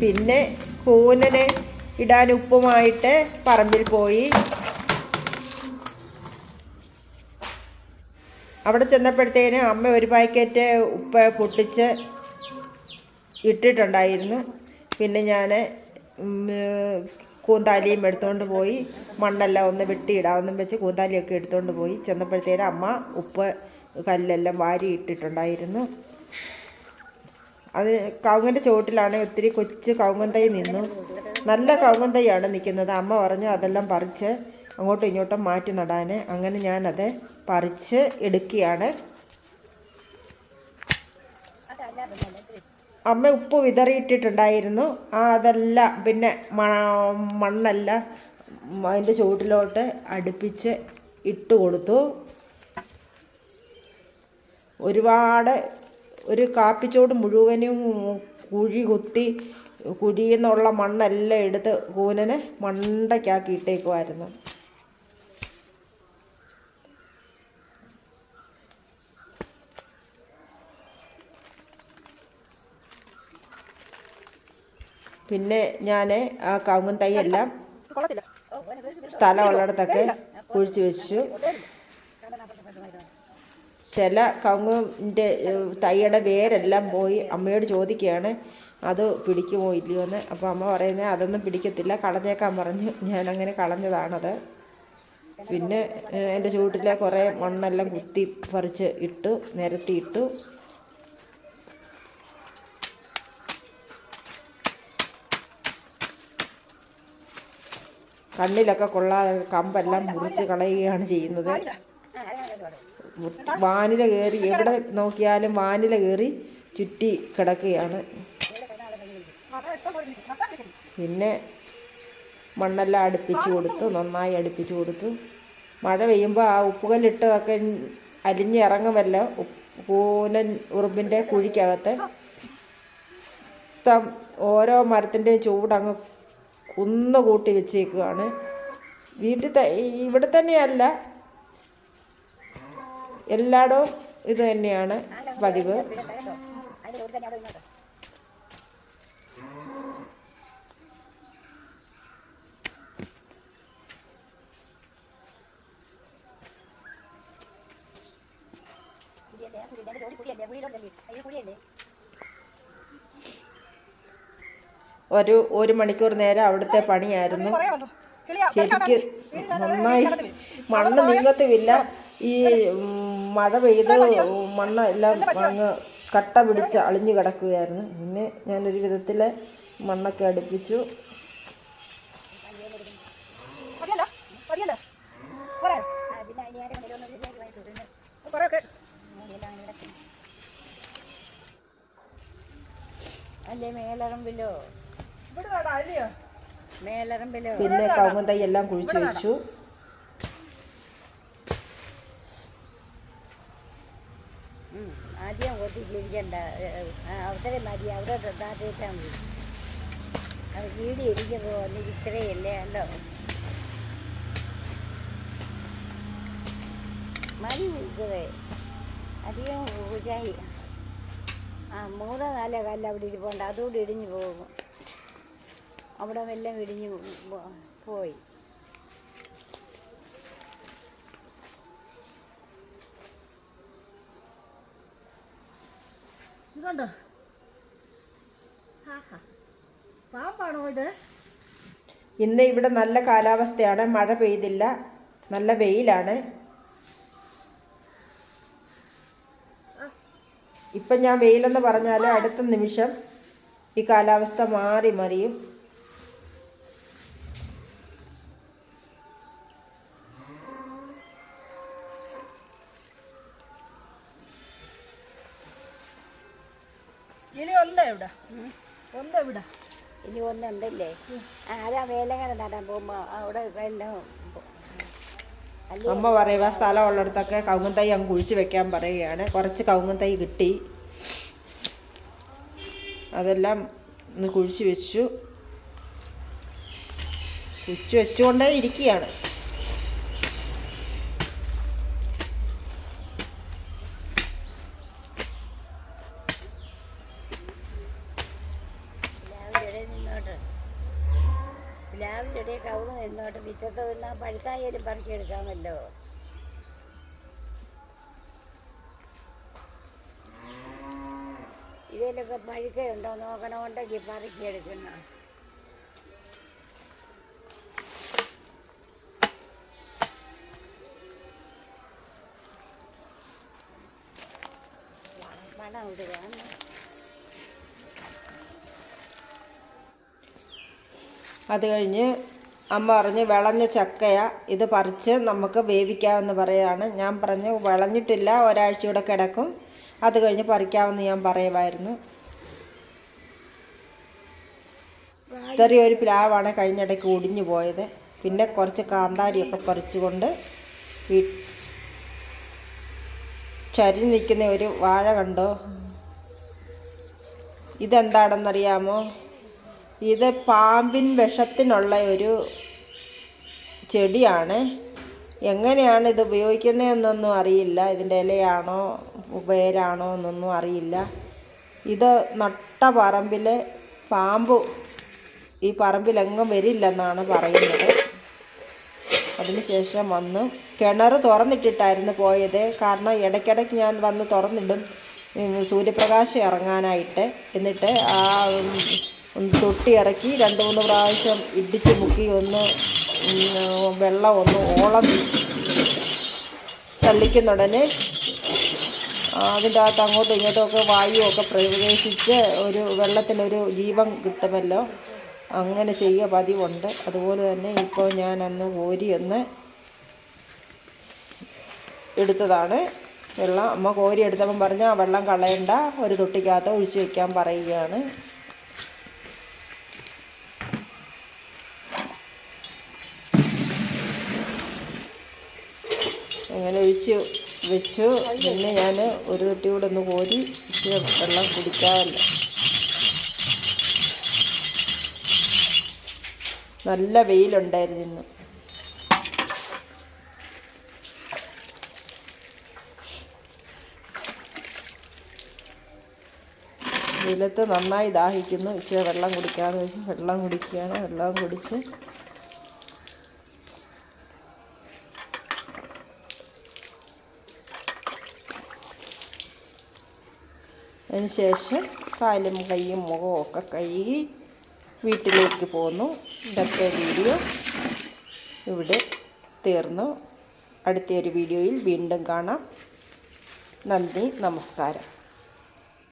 പിന്നെ കൂനന് ഇടാൻ ഉപ്പുമായിട്ട് പറമ്പിൽ പോയി. അവിടെ ചെന്നപ്പോഴത്തേന് അമ്മ ഒരു പാക്കറ്റ് ഉപ്പ് പൊട്ടിച്ച് ഇട്ടിട്ടുണ്ടായിരുന്നു. പിന്നെ ഞാൻ കൂന്താലിയും എടുത്തുകൊണ്ട് പോയി. മണ്ണെല്ലാം ഒന്ന് വെട്ടിയിടാമെന്നും വെച്ച് കൂന്താലിയൊക്കെ എടുത്തുകൊണ്ട് പോയി. ചെന്നപ്പോഴത്തേന് അമ്മ ഉപ്പ് കല്ലെല്ലാം വാരി ഇട്ടിട്ടുണ്ടായിരുന്നു. അത് കവുങ്ങന്റെ ചുവട്ടിലാണ് ഒത്തിരി കൊച്ചു കവുങ്ങൻ തൈ നിന്നു. നല്ല കവുങ്ങൻ തൈയാണ് നിൽക്കുന്നത്. അമ്മ പറഞ്ഞു അതെല്ലാം പറിച്ച് അങ്ങോട്ടും ഇങ്ങോട്ടും മാറ്റി നടാൻ അങ്ങനെ ഞാനത് പറിച്ച് എടുക്കുകയാണ്. അമ്മ ഉപ്പ് വിതറിയിട്ടിട്ടുണ്ടായിരുന്നു. ആ അതല്ല പിന്നെ മണ്ണല്ല അതിന്റെ ചുവട്ടിലോട്ട് അടുപ്പിച്ച് ഇട്ട് കൊടുത്തു. ഒരുപാട് ഒരു കാപ്പിച്ചോട് മുഴുവനും കുഴി കുത്തി കുഴിയിൽ നിന്നുള്ള മണ്ണെല്ലാം എടുത്ത് കൂനനെ മണ്ടയ്ക്കാക്കി ഇട്ടേക്കുമായിരുന്നു പിന്നെ ഞാൻ ആ കവുങ്ങൻ തൈയെല്ലാം എല്ലാം സ്ഥലമുള്ളിടത്തൊക്കെ കുഴിച്ചു വെച്ചു. ചില കവുങ്ങിന്റെ തൈയുടെ വേരെല്ലാം പോയി അമ്മയോട് ചോദിക്കുകയാണ് അത് പിടിക്കുമോ ഇല്ലയോ എന്ന് അപ്പോൾ അമ്മ പറയുന്നത് അതൊന്നും പിടിക്കത്തില്ല കളഞ്ഞേക്കാൻ പറഞ്ഞു. ഞാനങ്ങനെ കളഞ്ഞതാണത്. പിന്നെ എന്റെ ചൂട്ടിലെ കുറേ മണ്ണെല്ലാം കുത്തി പറിച്ച് ഇട്ടു നിരത്തിയിട്ടു. കണ്ണിലൊക്കെ കൊള്ളാതെ കമ്പെല്ലാം മുറിച്ച് കളയുകയാണ് ചെയ്യുന്നത്. വാനില കയറി എവിടെ നോക്കിയാലും വാനില കയറി ചുറ്റി കിടക്കുകയാണ്. പിന്നെ മണ്ണെല്ലാം അടുപ്പിച്ച് കൊടുത്തു നന്നായി അടുപ്പിച്ച് കൊടുത്തു. മഴ പെയ്യുമ്പോൾ ആ ഉപ്പുകല്ലിട്ടതൊക്കെ അലിഞ്ഞിറങ്ങുമല്ലോ കൂനൻ ഉറുമ്പിന്റെ കുഴിക്കകത്ത്. മൊത്തം ഓരോ മരത്തിന്റെയും ചൂടങ്ങ് കുന്നുകൂട്ടി വെച്ചേക്കുകയാണ് വീട്ടിൽ ഇവിടെ തന്നെയല്ല എല്ലായിടവും ഇത് തന്നെയാണ് പതിവ്. ഒരു ഒരു മണിക്കൂർ നേരം അവിടുത്തെ പണിയായിരുന്നു. ശരിക്ക് നന്നായി മണ്ണ് നീങ്ങത്തുമില്ല ഈ മഴ പെയ്ത് മണ്ണ് എല്ലാം അങ്ങ് കട്ട പിടിച്ച് അളിഞ്ഞു കിടക്കുകയായിരുന്നു. പിന്നെ ഞാനൊരു വിധത്തിൽ മണ്ണൊക്കെ അടുപ്പിച്ചു. അല്ലേ മേലറമ്പിലോ? മേലറമ്പിലോ? പിന്നെ കവുങ്ങൻ തൈ എല്ലാം കുഴിച്ചു വെച്ചു. ഒത്തിരിക്കണ്ട അവിടെ മതി. അവിടെ താത്തേറ്റാൽ മതി. അത് വീടി ഇരിക്കുമ്പോൾ ഒന്ന് ഇത്രയല്ലേ ഉണ്ടോ മതി വിളിച്ചത് അധികം ആ മൂന്നോ നാലോ കല്ല് അവിടെ ഇരിപ്പുണ്ട്. അതുകൂടി ഇടിഞ്ഞു പോകും. അവിടെ എല്ലാം ഇടിഞ്ഞു പോയി. ഇതുണ്ടോ പാമ്പാണോ ഇത്? ഇന്ന് ഇവിടെ നല്ല കാലാവസ്ഥയാണ്. മഴ പെയ്തില്ല. നല്ല വെയിലാണ്. ഇപ്പം ഞാൻ വെയിലെന്ന് പറഞ്ഞാൽ അടുത്ത നിമിഷം ഈ കാലാവസ്ഥ മാറി മറിയും. കിളി ഉണ്ട് ഇവിടെ ഉണ്ട് ഇവിടെ ഇനി ഒന്നുണ്ടല്ലേ ആ അതാ വേലങ്ങനെ നടാൻ പോകുമ്പോ? അവിടെ എല്ലാം അമ്മ പറയുക സ്ഥലം ഉള്ളിടത്തൊക്കെ കവുങ്ങൻ തൈ അങ്ങ് കുഴിച്ച് വെക്കാൻ പറയുകയാണ്. കുറച്ച് കവുങ്ങൻ തൈ കിട്ടി. അതെല്ലാം ഒന്ന് കുഴിച്ച് വെച്ചു. കുഴിച്ച് വെച്ചുകൊണ്ടേ ഇരിക്കുകയാണ്. ഇടയൊക്കെ അവിടെ നിന്നോട്ട്. വിറ്റത്ത് നിന്നാൽ പഴുക്കായാലും പറിച്ചെടുക്കാമല്ലോ ഇതിലൊക്കെ പഴുക്കയുണ്ടോ നോക്കണമുണ്ടെങ്കിൽ പറിക്കെടുക്കണം പണം ഇടുക. അത് കഴിഞ്ഞ് അമ്മ പറഞ്ഞു വിളഞ്ഞ ചക്കയാണ് ഇത് പറിച്ച് നമുക്ക് വേവിക്കാമെന്ന് പറയുകയാണ് ഞാൻ പറഞ്ഞു വിളഞ്ഞിട്ടില്ല ഒരാഴ്ച കൂടെ കിടക്കും. അത് കഴിഞ്ഞ് പറിക്കാമെന്ന് ഞാൻ പറയുമായിരുന്നു. ചെറിയൊരു പ്ലാവാണ് കഴിഞ്ഞിടയ്ക്ക് ഒടിഞ്ഞു പോയത്. പിന്നെ കുറച്ച് കാന്താരിയൊക്കെ പറിച്ചുകൊണ്ട് വീ ചരി നിൽക്കുന്ന ഒരു വാഴ കണ്ടോ? ഇതെന്താണെന്നറിയാമോ? ഇത് പാമ്പിൻ വിഷത്തിനുള്ള ഒരു ചെടിയാണ്. എങ്ങനെയാണ് ഇത് ഉപയോഗിക്കുന്നതെന്നൊന്നും അറിയില്ല. ഇതിന്റെ ഇലയാണോ വേരാണോ എന്നൊന്നും അറിയില്ല. ഇത് നട്ട പറമ്പിൽ പാമ്പ് ഈ പറമ്പിലെങ്ങും വരില്ലെന്നാണ് പറയുന്നത്. അതിനുശേഷം വന്ന് കിണർ തുറന്നിട്ടിട്ടായിരുന്നു പോയത്. കാരണം ഇടയ്ക്കിടയ്ക്ക് ഞാൻ വന്ന് തുറന്നിടും. സൂര്യപ്രകാശം ഇറങ്ങാനായിട്ട്. എന്നിട്ട് ആ ഒന്ന് തൊട്ടി ഇറക്കി രണ്ട് മൂന്ന് പ്രാവശ്യം ഇടിച്ച് മുക്കി ഒന്ന് വെള്ളം ഒന്ന് ഓളം തള്ളിക്കുന്നുടനെ അതിന്റെ അകത്ത് അങ്ങോട്ടും ഇങ്ങോട്ടും ഒക്കെ വായുവൊക്കെ പ്രവേശിച്ച് ഒരു വെള്ളത്തിനൊരു ജീവൻ കിട്ടുമല്ലോ. അങ്ങനെ ചെയ്യുക പതിവുണ്ട്. അതുപോലെ തന്നെ ഇപ്പോൾ ഞാൻ അന്ന് കോരി ഒന്ന് എടുത്തതാണ്. വെള്ളം അമ്മ കോരി എടുത്തപ്പം പറഞ്ഞാൽ ആ വെള്ളം കളയണ്ട. ഒരു തൊട്ടിക്കകത്ത് ഒഴിച്ചു വയ്ക്കാൻ പറയുകയാണ്. അങ്ങനെ ഒഴിച്ച് വെച്ചു. പിന്നെ ഞാൻ ഒരു തൊട്ടി കൂടെ ഒന്ന് കോരി ഇച്ചിരി വെള്ളം കുടിക്കാമല്ലോ നല്ല വെയിലുണ്ടായിരുന്നു ഇന്ന്. വെയിലത്ത് നന്നായി ദാഹിക്കുന്നു. ഇച്ചിരി വെള്ളം കുടിക്കാമെന്ന് വെച്ച് വെള്ളം കുടിക്കുകയാണ്. വെള്ളം കുടിച്ച് അതിന് ശേഷം കാലും കൈയും മുഖവും ഒക്കെ കഴുകി വീട്ടിലേക്ക് പോന്നു. ഇതൊക്കെ വീഡിയോ ഇവിടെ തീർന്നു. അടുത്തൊരു വീഡിയോയിൽ വീണ്ടും കാണാം. നന്ദി നമസ്കാരം.